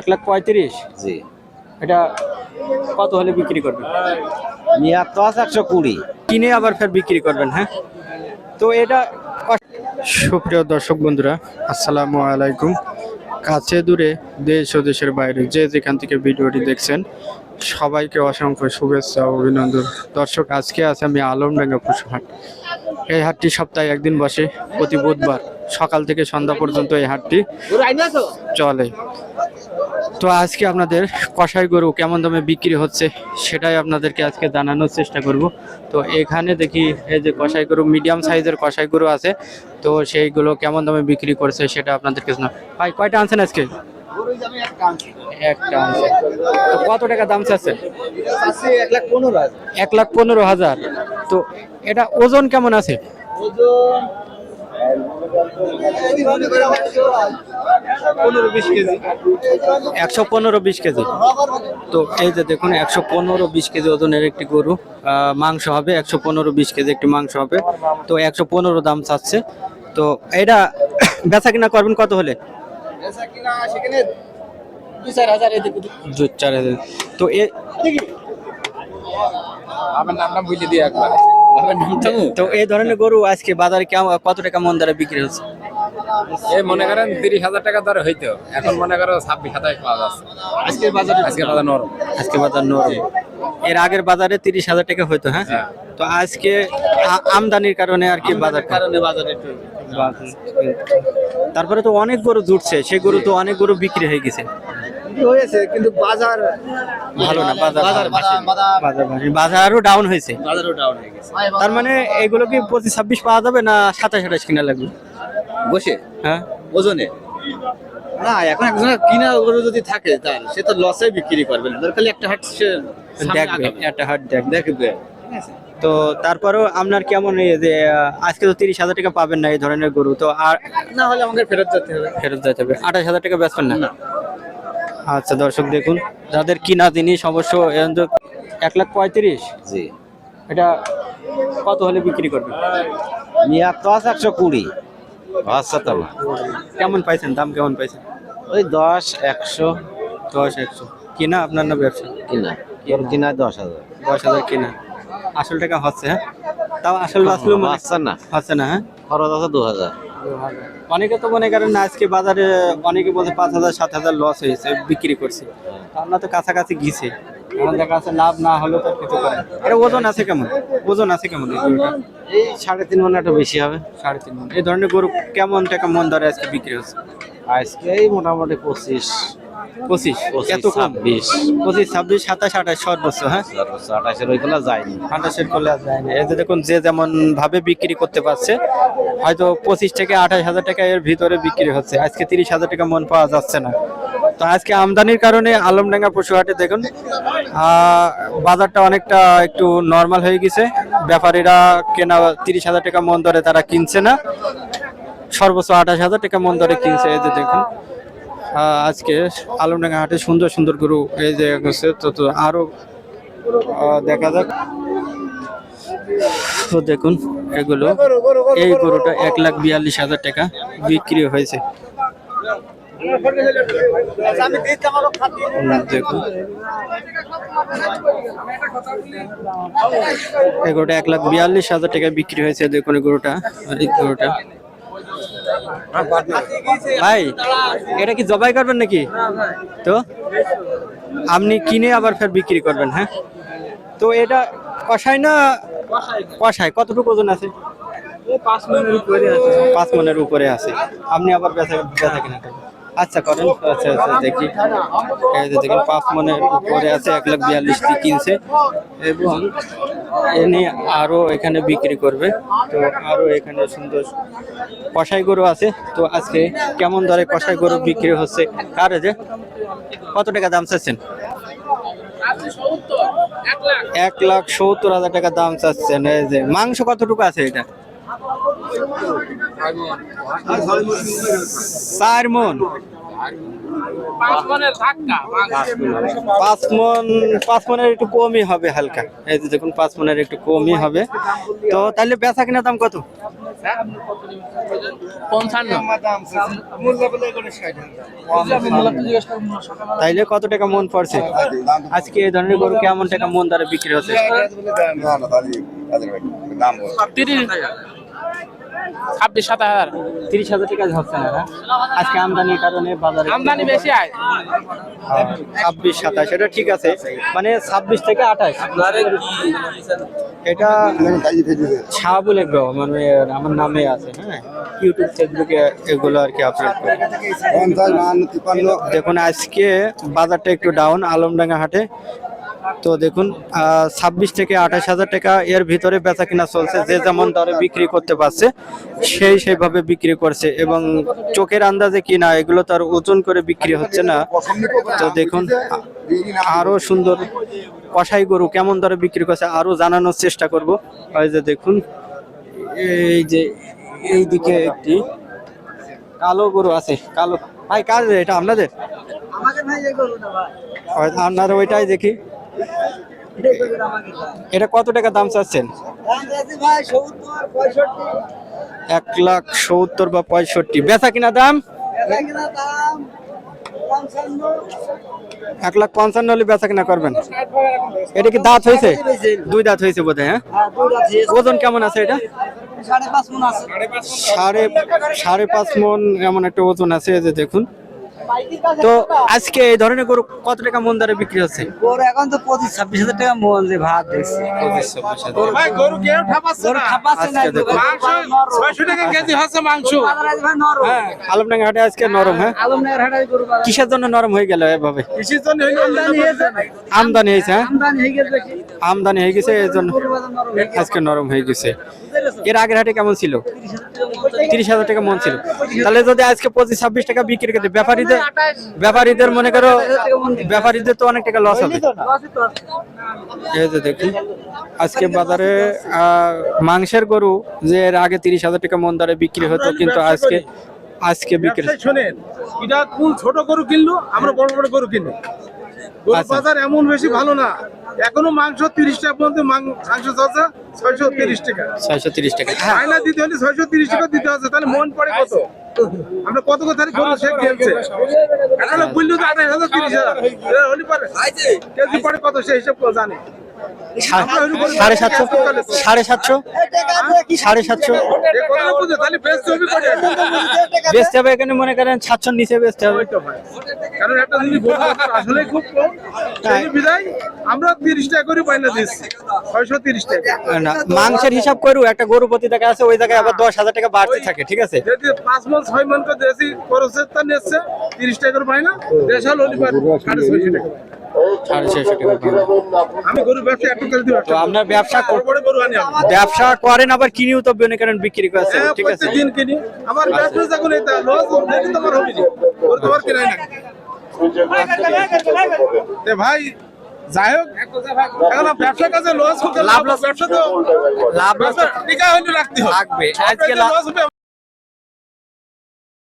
এক লাখ পঁয়ত্রিশ? জি। এটা কত হলে বিক্রি করবেন? নিয়ার তো আছে একশো কুড়ি। কিনে আবার ফের বিক্রি করবেন হ্যাঁ? তো এটা সুপ্রিয় দর্শক বন্ধুরা আসসালামু আলাইকুম। কাছে দূরে দেশ ও দেশের বাইরে যে যেখান থেকে ভিডিওটি দেখছেন সবাইকে অসংখ্য শুভেচ্ছা অভিনন্দন। দর্শক আজকে আছে আমি আলমডাঙ্গা পশুহাট এই হাটটি সপ্তাহে একদিন বসে প্রতি বুধবার। সকাল থেকে সন্ধ্যা পর্যন্ত এই হাটটি চলে। তো আজকে আপনাদের কষাই গরু কেমন দামে বিক্রি হচ্ছে সেটাই আপনাদেরকে আজকে জানানোর চেষ্টা করব। তো এখানে দেখি এই যে কষাই গরু মিডিয়াম সাইজের কষাই গরু আছে। তো সেইগুলো কেমন দামে বিক্রি করছে সেটা আপনাদেরকে শোনা ভাই, কয়টা আনছেন আজকে? একটা তো কত টাকা দাম চাচ্ছে? এক লাখ পনেরো হাজার। তো এটা ওজন কেমন আছে? পনেরো বিশ কেজি। একশো পনেরো বিশ কেজি। তো এই যে দেখুন একশো পনেরো বিশ কেজি ওজনের একটি গরু মাংস হবে একশো পনেরো বিশ কেজি একটি মাংস হবে। তো একশো পনেরো দাম চাচ্ছে। তো এটা বেচা কিনা করবেন কত হলে? দু চার হাজার তো এ আমার নামটা বুঝে দিয়ে একবার। তো এই ধরনের গরু আজকে বাজারে কত টাকা মন দ্বারা বিক্রি হচ্ছে? এই মনে করেন তিরিশ হাজার টাকা হইতো। এখন মনে করো ছাব্বিশ হাজার পাওয়া যাচ্ছে। আজকে বাজারে আজকে বাজার নরম। আজকে বাজার নরম। এর আগের বাজারে তিরিশ হাজার টাকা হইতো হ্যাঁ? হ্যাঁ। তো আজকে আমদানির কারণে আর কি বাজার কারণে বাজারে তারপরে তো অনেক গরু জুটছে সেই গরু তো অনেক গরু বিক্রি হয়ে গেছে। হয়েছে? কিন্তু বাজার ভালো না বাজার। বাজারও ডাউন হয়েছে। বাজারও ডাউন হয়ে গেছে। তার মানে এগুলো কি পঁচিশ ছাব্বিশ পাওয়া যাবে না সাতাশ আঠাশ কিনা লাগবে? বসে? হ্যাঁ। ওজনে? না এখন একজন কিনা গরু যদি থাকে তার সে তো লসে বিক্রি করবে না। দরকার একটা হাট সে দেখবে একটা হাট দেখবে। দেখবে। তো তারপরেও আপনার কেমন এই যে আজকে তো তিরিশ হাজার টাকা পাবেন না এই ধরনের গরু তো আর না হলে আমাকে ফেরত যেতে হবে। ফেরত যেতে হবে। আঠাশ হাজার টাকা বেচবেন না। আচ্ছা দর্শক দেখুন। যাদের কিনা জিনিস অবশ্য এক লাখ পঁয়ত্রিশ জি। এটা কত হলে বিক্রি করবেন? নিয়ার তো আছে একশো কুড়ি। আচ্ছা কেমন পাইছেন? দাম কেমন পাইছেন? ওই দশ একশো। দশ একশো। কিনা আপনার না ব্যবসা? কিনা। কিনা। দশ হাজার। দশ হাজার কিনা। আসল টাকা হচ্ছে হ্যাঁ? তাও আসল আসলে আচ্ছা না। হচ্ছে না হ্যাঁ? খরচ আছে দু হাজার। অনেকে তো মনে করেন না আজকে বাজারে অনেকে বলছে পাঁচ হাজার সাত হাজার লস হয়েছে বিক্রি করছে। তো আমরা তো কাছাকাছি গিয়েছি আমাদের কাছে লাভ না হলেও তো কিছু করে আরে ওজন আছে কেমন? ওজন আছে কেমন এই সাড়ে তিন মানে একটা বেশি হবে। সাড়ে তিন মণ। এই ধরনের গরু কেমন টাকা মন ধরে আজকে বিক্রি হচ্ছে? আজকে এই মোটামুটি পঁচিশ। পঁচিশ। এত কম ছাব্বিশ। পঁচিশ ছাব্বিশ সাতাশ আঠাশ সর্বোচ্চ হ্যাঁ? আঠাশের ওইগুলো যায়নি আঠাশের করলে যায় না। এই দেখুন যে যেমন ভাবে বিক্রি করতে পারছে হয়তো পঁচিশ থেকে আঠাশ হাজার টাকা এর ভিতরে বিক্রি হচ্ছে। আজকে তিরিশ হাজার টাকা মন পাওয়া যাচ্ছে না। তো আজকে আমদানির কারণে আলমডাঙ্গা পশুহাটে দেখুন বাজারটা অনেকটা একটু নর্মাল হয়ে গেছে। ব্যাপারীরা কেনা তিরিশ হাজার টাকা মন দরে তারা কিনছে না। সর্বোচ্চ আঠাশ হাজার টাকা মন দরে কিনছে। এই যে দেখুন আজকে আলমডাঙ্গা হাটে সুন্দর সুন্দর গরু এই যে হচ্ছে তো তো আরও আহ, দেখা যাক। তো দেখুন এগুলো এই গরুটা এক লাখ বিয়াল্লিশ হাজার টাকা বিক্রি হয়েছে। দেখুন। এক লাখ বিয়াল্লিশ হাজার টাকা বিক্রি হয়েছে দেখুন গরুটা গরুটা। ভাই এটা কি জবাই করবেন নাকি? তো আপনি কিনে আবার ফের বিক্রি করবেন হ্যাঁ? তো এটা কষাই না কষায়? কতটুকু ওজন আছে? পাঁচ মনের উপরে আছে। পাঁচ মনের উপরে আছে। আপনি আবার বেচা বেচা কিনা আচ্ছা করেন। আচ্ছা আচ্ছা দেখি। দেখেন, পাঁচ মনের উপরে আছে, এক লাখ বিয়াল্লিশ দিয়ে কিনছে। এবং এনে আরও এখানে বিক্রি করবে। তো আরও এখানে সুন্দর কষাই গরু আছে। তো আজকে কেমন দরে কষাই গরু বিক্রি হচ্ছে? কার যে, কত টাকা দাম চাচ্ছেন? এক লাখ সত্তর হাজার টাকা দাম চাচ্ছেন। এই যে, মাংস কতটুকু আছে এটা? চার মন পাঁচ। মন পাঁচ মনের একটু কমই হবে হালকা। এই যে দেখুন পাঁচ মনের একটু কমই হবে। তো তাহলে বেচা কিনা দাম কত? তাইলে কত টাকা মন পড়ছে? আজকে এই ধরনের গরু কেমন টাকা মন দ্বারা বিক্রি হচ্ছে? ছাব্বিশ সাত হাজার। তিরিশ হাজার টাকা হচ্ছে না? আজকে আমদানির কারণে বাজারে আমদানি বেশি আয়। ছাব্বিশ সাতাশ এটা ঠিক আছে। মানে ছাব্বিশ থেকে আঠাশ। এটা শাহাবুল এগ্রো মানে আমার নামে আছে হ্যাঁ? ইউটিউব ফেসবুকে এগুলো আর কি আপলোড দেখুন আজকে বাজারটা একটু ডাউন আলমডাঙ্গা হাটে তো দেখুন ছাব্বিশ থেকে আঠাশ হাজার টাকা এর ভিতরে বেচা কিনা চলছে। যে যেমন দরে বিক্রি করতে পারছে সেই সেইভাবে বিক্রি করছে এবং চোখের আন্দাজে কিনা এগুলো তার ওজন করে বিক্রি হচ্ছে না। তো দেখুন আরও সুন্দর কষাই গরু কেমন দরে বিক্রি করছে আরও জানানোর চেষ্টা করব। এই যে দেখুন এই যে এই দিকে একটি কালো গরু আছে কালো। ভাই কাজ এটা আপনাদের? আপনার ওইটাই দেখি। এটা কত টাকা দাম চাচ্ছেন? এক লাখ সত্তর বা পঁয়ষট্টি। বেচা কিনা দাম? এক লাখ পঞ্চান্ন হলে বেচা কিনা করবেন। এটা কি দাঁত হয়েছে? দুই দাঁত হয়েছে বোধ হ্যাঁ? ওজন কেমন আছে এটা? সাড়ে সাড়ে পাঁচ মন এমন একটা ওজন আছে যে দেখুন। তো আজকে এই ধরনের গরু কত টাকা মন দরে বিক্রি হচ্ছে? গরু এখন তো পঁচিশ ছাব্বিশ হাজার টাকা মন যে ভাত দেখছি গরু কেউ আলমডাঙ্গা হাটে আজকে নরম হ্যাঁ? গরু বাজার কিসের জন্য নরম হয়ে গেল এভাবে? কৃষির জন্য হইল আমদানি হয়েছে। হ্যাঁ? আমদানি হয়ে গেছে হয়ে জন্য নরম হয়ে। আজকে নরম হয়ে গেছে। এর আগের হাটে কেমন ছিল? তিরিশ হাজার টাকা মন ছিল। তাহলে যদি আজকে পঁচিশ, ছাব্বিশ টাকা বিক্রি করতে, ব্যাপারীদের ব্যাপারীদের মনে করো, ব্যাপারীদের তো অনেক টাকা লস হবে। দেখুন, আজকে বাজারে মাংসের গরু যে এর আগে তিরিশ হাজার টাকা মন দরে বিক্রি হতো, কিন্তু আজকে আজকে বিক্রি শোনেন, এটা কোন ছোট গরু কিনলো? আমরা বড় বড় গরু আচ্ছা। বাজার এমন বেশি ভালো না। এখনও মাংস তিরিশ টাকা পর্যন্ত মাংস চলছে ছয়শো তিরিশ টাকা। ছয়শো তিরিশ টাকা। হ্যাঁ। আয়না দিতে হলে ছয়শো তিরিশ টাকা দিতে হচ্ছে তাহলে মন পড়ে কত? আমরা কত কথা গরু সে খেলছে? বলল তো আঠাশ হাজার তিরিশ হাজার। হলি পারে। কেজি পড়ে কত সে হিসাব জানে। সাড়ে সাতশো? সাড়ে সাতশো? সাড়ে সাতশো? বেচতে হবে এখানে মনে করেন সাতশোর নিচে বেচতে হবে। কারণ একটা জিনিস আসলে খুব কম। বিদায় আমরা তিরিশ টাকা করে পাইনা দিচ্ছি। ছয়শো তিরিশ টাকা। না মাংসের হিসাব করু একটা গরু প্রতি টাকা আছে ওই জায়গায় আবার দশ হাজার টাকা বাড়তে থাকে ঠিক আছে? যদি পাঁচ মন ছয় মন করে দেশি খরচের তা নিচ্ছে তিরিশ টাকা করে পাই না দেশ হল সাড়ে ছয়শো টাকা। সাড়ে ছয়শো টাকা ব্যবসা তো আপনার করেন আবার কিনিও তো মনে করেন বিক্রি করছে হ্যাঁ, ঠিক আছে? তে ভাই যাই হোক এখন ব্যবসার কাছে লস হোক লাভ লস ব্যবসা তো লাভ লস টিকা হইলে রাখতে হবে। আজকে লস হবে।